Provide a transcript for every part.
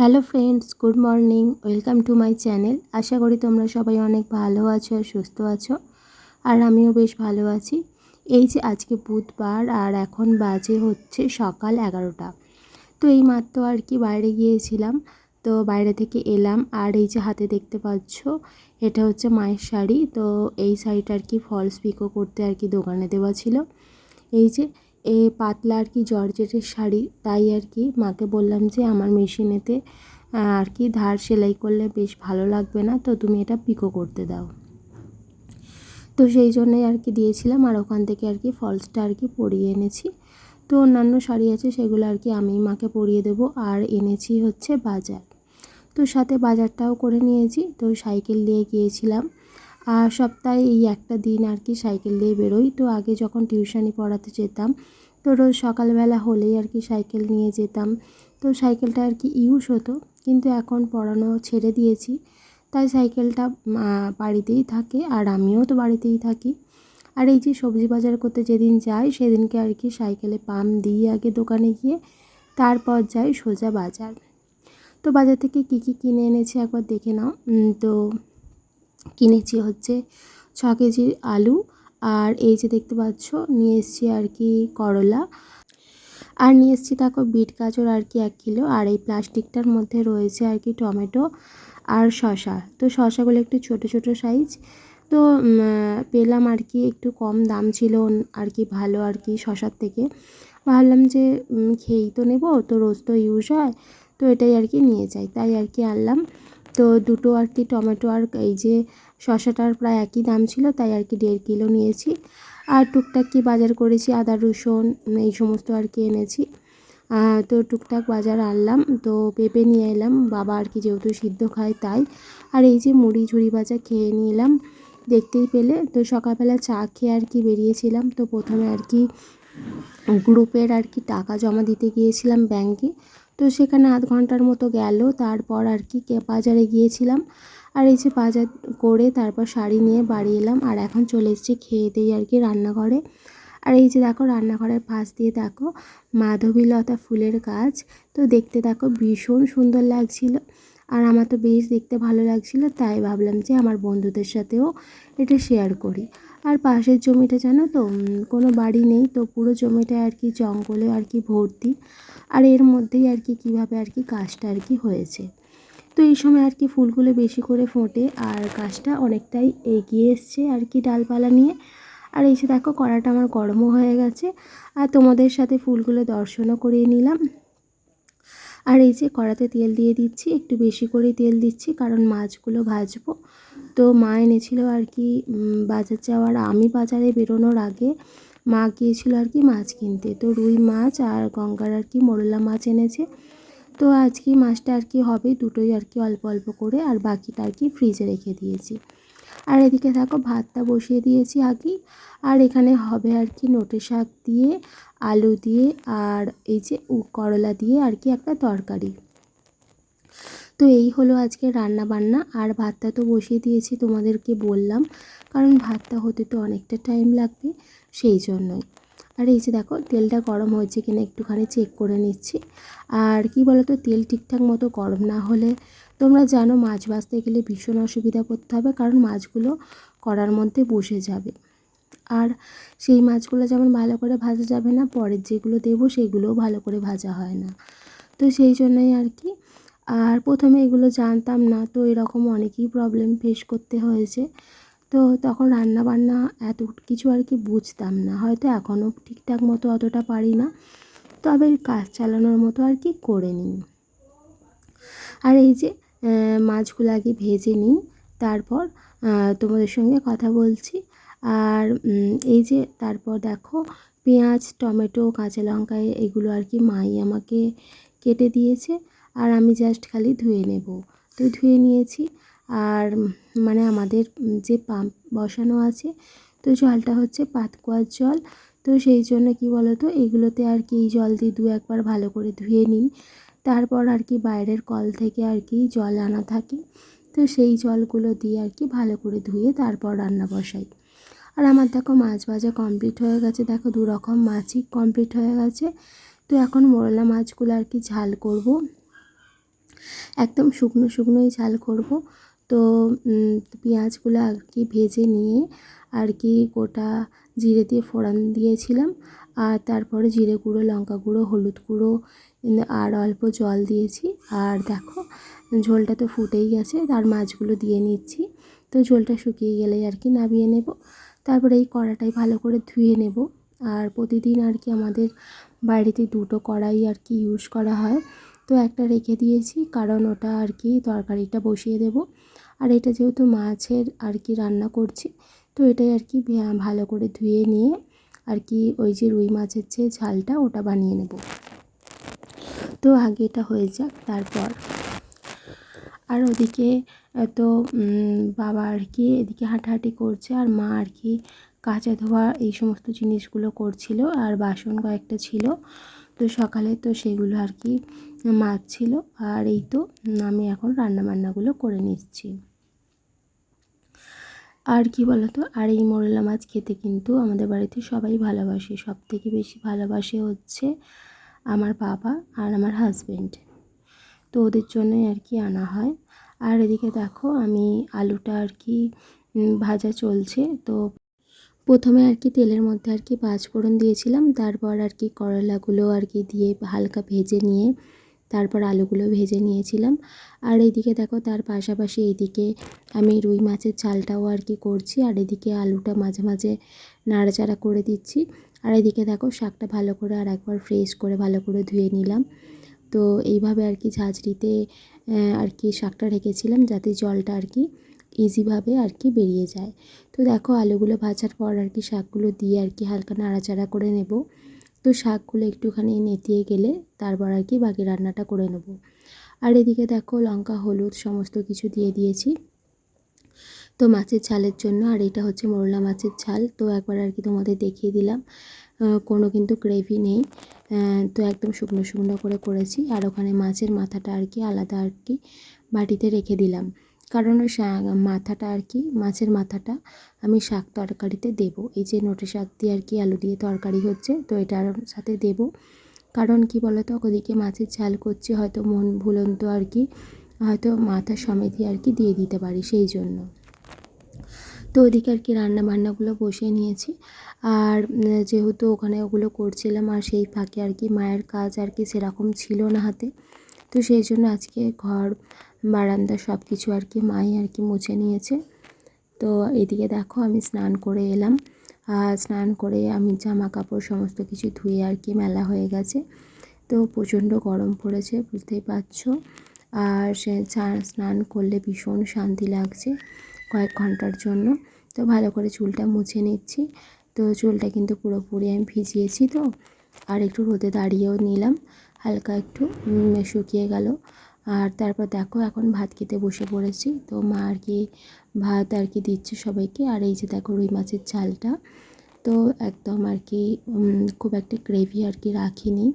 Hello friends, good morning, welcome to my channel. আশা করি তোমরা সবাই অনেক ভালো আছো আর সুস্থ আছো, আর আমিও বেশ ভালো আছি। এই যে আজকে বুধবার আর এখন বাজে হচ্ছে সকাল এগারোটা। তো এই মাত্র আর কি বাইরে গিয়েছিলাম, তো বাইরে থেকে এলাম, আর এই যে হাতে দেখতে পাচ্ছ, এটা হচ্ছে মায়ের শাড়ি। তো এই শাড়িটা আর কি ফলস পিকো করতে আর কি দোকানে দেওয়া ছিল। এই যে এ পাতলা আর কি জর্জেটের শাড়ি, তাই আর কি মাকে বললাম যে আমার মেশিনেতে আর কি ধার সেলাই করলে বেশ ভালো লাগবে না, তো তুমি এটা পিকো করতে দাও। তো সেই জন্যই আর কি দিয়েছিলাম, আর ওখান থেকে আর কি ফলসটা আর কি পরিয়ে এনেছি। তো অন্যান্য শাড়ি আছে, সেগুলো আর কি আমি মাকে পরিয়ে দেবো, আর এনেছি হচ্ছে বাজার। তো সাথে বাজারটাও করে নিয়েছি, তো সাইকেল নিয়ে গিয়েছিলাম। সপ্তাহে এই একটা দিন আর কি সাইকেল দিয়ে বেরোই। তো আগে যখন টিউশনি পড়াতে যেতাম, তো রোজ সকালবেলা হলেই আর কি সাইকেল নিয়ে যেতাম। তো সাইকেলটা আর কি ইউজ হতো, কিন্তু এখন পড়ানো ছেড়ে দিয়েছি। তাই সাইকেলটা বাড়িতেই থাকে আর আমিও তো বাড়িতেই থাকি। আর এই যে সবজি বাজার করতে যেদিন যাই, সেদিনকে আর কি সাইকেলে পাম্প দিয়ে আগে দোকানে গিয়ে, তারপর যাই সোজা বাজার। তো বাজার থেকে কী কী কিনে এনেছি একবার দেখে নাও। তো কিনেছি হচ্ছে ছ কেজির আলু আর এই যে দেখতে পাচ্ছ, নিয়ে এসছি আর কি করলা। আর নিয়ে এসছি দেখো বিট গাজর আর কি এক কিলো, আর এই প্লাস্টিকটার মধ্যে রয়েছে আর কি টমেটো আর শশা তো শশাগুলো একটু ছোট ছোট সাইজ তো পেলাম আর কি একটু কম দাম ছিল আর কি ভালো আর কি শশার থেকে। ভাবলাম যে খেয়েই তো নেব, তো রোজ তো ইউজ হয়, তো এটাই আর কি নিয়ে যাই। তাই আর কি আনলাম। তো দুটো আর কি টমেটো আর এই যে শশাটার প্রায় একই দাম ছিল, তাই আর কি দেড় কিলো নিয়েছি। আর টুকটাক কি বাজার করেছি, আদা, রসুন, এই সমস্ত আর কি এনেছি। তো টুকটাক বাজার আনলাম, তো পেঁপে নিয়ে এলাম, বাবা আর কি যেহেতু সিদ্ধ খায় তাই। আর এই যে মুড়ি ঝুড়ি ভাজা খেয়ে নিলাম, দেখতেই পেলে। তো সকালবেলা চা খেয়ে আর কি বেরিয়েছিলাম, তো প্রথমে আর কি গ্রুপের আর কি টাকা জমা দিতে গিয়েছিলাম ব্যাংকে। তো সেখানে আধ ঘণ্টার মতো গেল। তারপর আর কি বাজারে গিয়েছিলাম। আর এই যে বাজার করে তারপর শাড়ি নিয়ে বাড়ি এলাম। আর এখন চলে এসেছি খেয়ে দিয়ে আর কি রান্নাঘরে। আর এই যে দেখো রান্নাঘরের পাশ দিয়ে দেখো মাধবীলতা ফুলের গাছ। তো দেখতে দেখো ভীষণ সুন্দর লাগছিল। আর আমার তো বেশ দেখতে ভালো লাগছিল। তাই ভাবলাম যে আমার বন্ধুদের সাথেও এটা শেয়ার করি। আর পাশের জমিটা জানো তো কোনো বাড়ি নেই, তো পুরো জমিটা আর কি জঙ্গলে আর কি ভর্তি। আর এর মধ্যেই আর কি কীভাবে আর কি গাছটা আর কি হয়েছে। তো এই সময় আর কি ফুলগুলো বেশি করে ফোটে আর গাছটা অনেকটাই এগিয়ে এসছে আর কি ডালপালা নিয়ে। আর যে দেখো, কড়াটা আমার গরমও হয়ে গেছে আর তোমাদের সাথে ফুলগুলো দর্শনও করিয়ে নিলাম। আর এই যে কড়াতে তেল দিয়ে দিচ্ছি, একটু বেশি করে তেল দিচ্ছি, কারণ মাছগুলো ভাজবো। তো মা এনেছিল আর কি বাজার যাওয়ার, আমি বাজারে বেরোনোর আগে মা গিয়েছিল আর কি মাছ কিনতে। তো রুই মাছ আর গঙ্গার আর কি মোরলা মাছ এনেছে। তো আজকে মাছটা আর কি হবে, দুটোই আর কি অল্প অল্প করে আর বাকিটা আর কি ফ্রিজে রেখে দিয়েছি। আর এদিকে থাকো ভাতটা বসিয়ে দিয়েছি আগে। আর এখানে হবে আর কি নোটে শাক দিয়ে, আলু দিয়ে আর এই যে করলা দিয়ে আর কি একটা তরকারি। তো এই হলো আজকে রান্না বান্না আর ভাতটা তো বসিয়ে দিয়েছি, তোমাদেরকে বললাম। কারণ ভাতটা হতে তো অনেকটা টাইম লাগবে, সেই জন্যই। আর এই যে দেখো, তেলটা গরম হয়েছে কিনা একটুখানি চেক করে নিচ্ছি। আর কি বলতো, তেল ঠিকঠাক মতো গরম না হলে তোমরা জানো মাছ ভাজতে গেলে ভীষণ অসুবিধা করতে হবে, কারণ মাছগুলো করার মধ্যে বসে যাবে। আর সেই মাছগুলো যেমন ভালো করে ভাজা যাবে না, পরের যেগুলো দেবো সেগুলোও ভালো করে ভাজা হয় না। তো সেই জন্যই আর কি আর প্রথমে এগুলো জানতাম না, তো এরকম অনেকই প্রবলেম ফেস করতে হয়েছে। তো তখন রান্না বান্না এত কিছু আর কি বুঝতাম না, হয়তো এখনও ঠিকঠাক মতো অতটা পারি না। তবে কাজ চালানোর মতো আর কি করে নিই। আর এই যে মাছগুলো আগে ভেজে নিই, তারপর তোমাদের সঙ্গে কথা বলছি। আর এই যে, তারপর দেখো, পেঁয়াজ, টমেটো, কাঁচা লঙ্কা, এগুলো আর কি মাই আমাকে কেটে দিয়েছে। আর আমি জাস্ট খালি ধুয়ে নেব। তো ধুয়ে নিয়েছি আর মানে আমাদের যে পাম্প বসানো আছে, তো জলটা হচ্ছে পাতকুয়ার জল। তো সেই জন্য কি বলতো, এগুলোতে আর কি এই জল দিয়ে দু একবার ভালো করে ধুয়ে নিই। তারপর আর কি বাইরের কল থেকে আর কি জল আনা থাকে। তো সেই জলগুলো দিয়ে আর কি ভালো করে ধুয়ে তারপর রান্না বসাই। আর আমার দেখো মাছ ভাজা কমপ্লিট হয়ে গেছে। দেখো দু রকম মাছই কমপ্লিট হয়ে গেছে। তো এখন মোরলা মাছগুলো আর কি ঝাল করব। একদম শুকনো শুকনোই ঝাল করব। তো পেঁয়াজগুলো আর কি ভেজে নিয়ে আর কি গোটা জিরে দিয়ে ফোড়ন দিয়েছিলাম। আর তারপরে জিরে গুঁড়ো, লঙ্কা গুঁড়ো, হলুদ গুঁড়ো আর অল্প জল দিয়েছি। আর দেখো, ঝোলটা তো ফুটেই গেছে তার মাছগুলো দিয়ে নিচ্ছি। তো ঝোলটা শুকিয়ে গেলেই আর কি নামিয়ে নেব। তারপরে এই কড়াটাই ভালো করে ধুয়ে নেব। আর প্রতিদিন আর কি আমাদের বাড়িতে দুটো কড়াই আর কি ইউজ করা হয়। তো একটা রেখে দিয়েছি, কারণ ওটা আর কি তরকারিটা বসিয়ে দেব। আর এটা যেহেতু মাছের আর কি রান্না করছি, তো এটাই আর কি ভালো করে ধুয়ে নিয়ে আর কি ওই যে রুই মাছের যে ঝালটা ওটা বানিয়ে নেব। তো আগে এটা হয়ে যাক, তারপর আর ওদিকে তো বাবা আর কি এদিকে হাঁটাহাঁটি করছে আর মা আর কি কাঁচা ধোয়া এই সমস্ত জিনিসগুলো করছিল আর বাসন কয়েকটা ছিল। তো সকালে তো সেগুলো আর কি মাছ ছিল আর এই তো আমি এখন রান্না বান্নাগুলো করে নিচ্ছি। আর কি বলতো? আর এই মোরলা মাছ খেতে কিন্তু আমাদের বাড়িতে সবাই ভালোবাসে। সব থেকে বেশি ভালোবাসে হচ্ছে আমার বাবা আর আমার হাজবেন্ড তো ওদের জন্যই আর কি আনা হয়। আর এদিকে দেখো আমি আলুটা আর কি ভাজা চলছে। তো প্রথমে আর কি তেলের মধ্যে আর কি পাঁচফোড়ন দিয়েছিলাম, তারপর আর কি করলাগুলো আর কি দিয়ে হালকা ভেজে নিয়ে তারপর আলুগুলো ভেজে নিয়েছিলাম। আর এইদিকে দেখো তার পাশাপাশি এইদিকে আমি রুই মাছের চালটাও আর কি করছি, আর এদিকে আলুটা মাঝে মাঝে নাড়াচাড়া করে দিচ্ছি। আর এদিকে দেখো শাকটা ভালো করে আর একবার ফ্রেশ করে ভালো করে ধুয়ে নিলাম। তো এইভাবে আর কি ঝাঁঝরিতে আর কি শাকটা রেখেছিলাম যাতে জলটা আর কি ইজিভাবে আর কি বেরিয়ে যায়। তো দেখো আলুগুলো ভাজার পর আর কি শাকগুলো দিয়ে আর কি হালকা নাড়াচাড়া করে নেব। তো শাকগুলো একটুখানি নেতিয়ে গেলে তারপর আর কি বাকি রান্নাটা করে নেব। আর এদিকে দেখো লঙ্কা, হলুদ সমস্ত কিছু দিয়ে দিয়েছি। তো মাছের ঝালের জন্য, আর এটা হচ্ছে মোরলা মাছের ঝাল। তো একবার আর কি তোমাদের দেখিয়ে দিলাম। কোনো কিন্তু গ্রেভি নেই। তো একদম শুকনো শুকনো করে করেছি। আর ওখানে মাছের মাথাটা আর কি আলাদা আর কি বাটিতে রেখে দিলাম। কারণ ওই মাথাটা আর কি, মাছের মাথাটা আমি শাক তরকারিতে দেবো। এই যে নোটে শাক দিয়ে আর কি আলু দিয়ে তরকারি হচ্ছে, তো এটার সাথে দেবো। কারণ কি বলতো, ওদিকে মাছের ঝাল করছি, হয়তো মন ভুলন্ত আর কি, হয়তো মাথা সমেতই আর কি দিয়ে দিতে পারি সেই জন্য। তো ওদিকে আর কি রান্না বান্নাগুলো বসিয়ে নিয়েছি। আর যেহেতু ওখানে ওগুলো করছিলাম, আর সেই ফাঁকে আর কি মায়ের কাজ আর কি সেরকম ছিল না হাতে তো সেই জন্য আজকে ঘর, বারান্দা সব কিছু আর কি মাই আর কি মুছে নিয়েছে। তো এদিকে দেখো আমি স্নান করে এলাম। আর স্নান করে আমি জামা কাপড় সমস্ত কিছু ধুয়ে আর কি মেলা হয়ে গেছে। তো প্রচণ্ড গরম পড়েছে, বুঝতেই পারছ। আর সে স্নান করলে ভীষণ শান্তি লাগছে কয়েক ঘণ্টার জন্য। তো ভালো করে চুলটা মুছে নিচ্ছি। তো চুলটা কিন্তু পুরোপুরি আমি ভিজিয়েছি তো। আর একটু রোদে দাঁড়িয়েও নিলাম। হালকা একটু শুকিয়ে গেল। আর তারপর দেখো এখন ভাত খেতে বসে পড়েছি। তো মা আর কি ভাত আর কি দিচ্ছে সবাইকে। আর এই যে দেখো রুই মাছের ঝালটা। তো একদম আর কি খুব একটা গ্রেভি আর কি রাখিনি।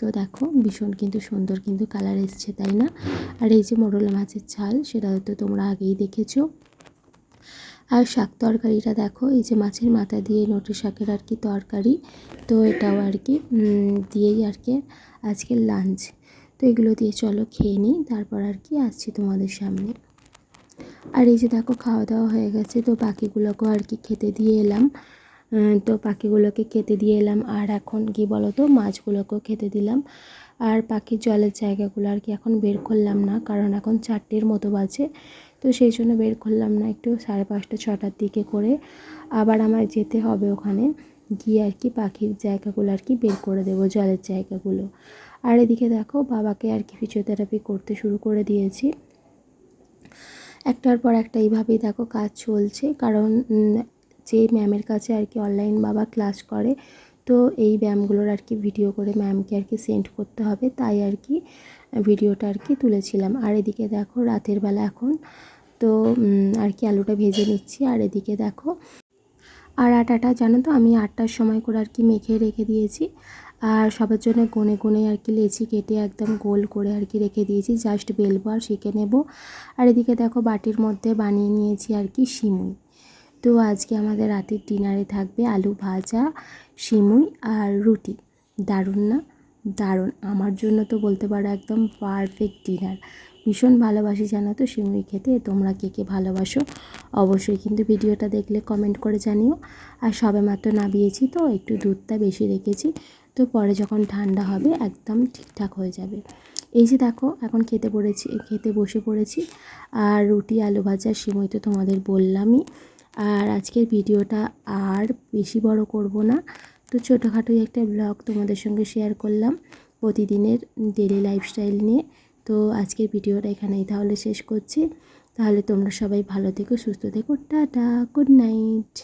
তো দেখো ভীষণ কিন্তু সুন্দর কিন্তু কালার এসছে, তাই না? আর এই যে মোরলা মাছের ঝাল সেটা তো তোমরা আগেই দেখেছ। আর শাক তরকারিটা দেখো, এই যে মাছের মাথা দিয়ে নোটে শাকের আর কি তরকারি, তো এটাও আর কি দিয়েই আর কি আজকের লাঞ্চ তো এগুলো দিয়ে চলো খেয়ে নিই, তারপর আর কি আসছি তোমাদের সামনে। আর এই যে দেখো খাওয়া দাওয়া হয়ে গেছে, তো পাখিগুলোকেও আর কি খেতে দিয়ে এলাম। তো পাখিগুলোকে খেতে দিয়ে এলাম, আর এখন কি বলো তো মাছগুলোকেও খেতে দিলাম। আর পাখির জলের জায়গাগুলো আর কি এখন বের করলাম না, কারণ এখন চারটের মতো বাজে। তো সেই জন্য বের করলাম না, একটু সাড়ে পাঁচটা, ছটার দিকে করে আবার আমার যেতে হবে ওখানে। গিয়ে আর কি পাখির জায়গাগুলো আর কি বের করে দেবো, জলের জায়গাগুলো। আর এদিকে দেখো বাবাকে আর কি ফিজিওথেরাপি করতে শুরু করে দিয়েছি। একটার পর একটা এইভাবেই দেখো কাজ চলছে, কারণ যে ম্যামের কাছে আর কি অনলাইন বাবা ক্লাস করে তো এই ব্যায়ামগুলোর আর কি ভিডিও করে ম্যামকে আর কি সেন্ড করতে হবে, তাই আর কি ভিডিওটা আর কি তুলেছিলাম। আর এদিকে দেখো রাতের বেলা এখন তো আর কি আলুটা ভেজে নিচ্ছি। আর এদিকে দেখো, আর আটাটা জানো তো আমি আটটার সময় করে আর কি মেখে রেখে দিয়েছি। আর সবার জন্য কোণে কোণে আর কি লেচি কেটে একদম গোল করে আর কি রেখে দিয়েছি। জাস্ট বেলবো আর শিখে নেব। আর এদিকে দেখো বাটির মধ্যে বানিয়ে নিয়েছি আর কি সিমুই তো আজকে আমাদের রাতের ডিনারে থাকবে আলু ভাজা, সিমুই আর রুটি। দারুণ না? দারুণ। আমার জন্য তো বলতে পারো একদম পারফেক্ট ডিনার ভীষণ ভালোবাসি জানো তো সিমুই খেতে। তোমরা কে কে ভালোবাসো অবশ্যই কিন্তু ভিডিওটা দেখলে কমেন্ট করে জানিও। আর সবে মাত্র নাবিয়েছি তো, একটু দুধটা বেশি রেখেছি। তো পরে যখন ঠান্ডা হবে একদম ঠিকঠাক হয়ে যাবে। এই যে দেখো, এখন খেতে পড়েছি, খেতে বসে পড়েছি। আর রুটি, আলু ভাজা, সিমই তো তোমাদের বললামই। আর আজকের ভিডিওটা আর বেশি বড় করব না। তো ছোটোখাটোই একটা ব্লগ তোমাদের সঙ্গে শেয়ার করলাম প্রতিদিনের ডেলি লাইফস্টাইল নিয়ে। তো আজকের ভিডিওটা এখানেই তাহলে শেষ করছি। তাহলে তোমরা সবাই ভালো থেকো, সুস্থ থেকো, টাটা গুড নাইট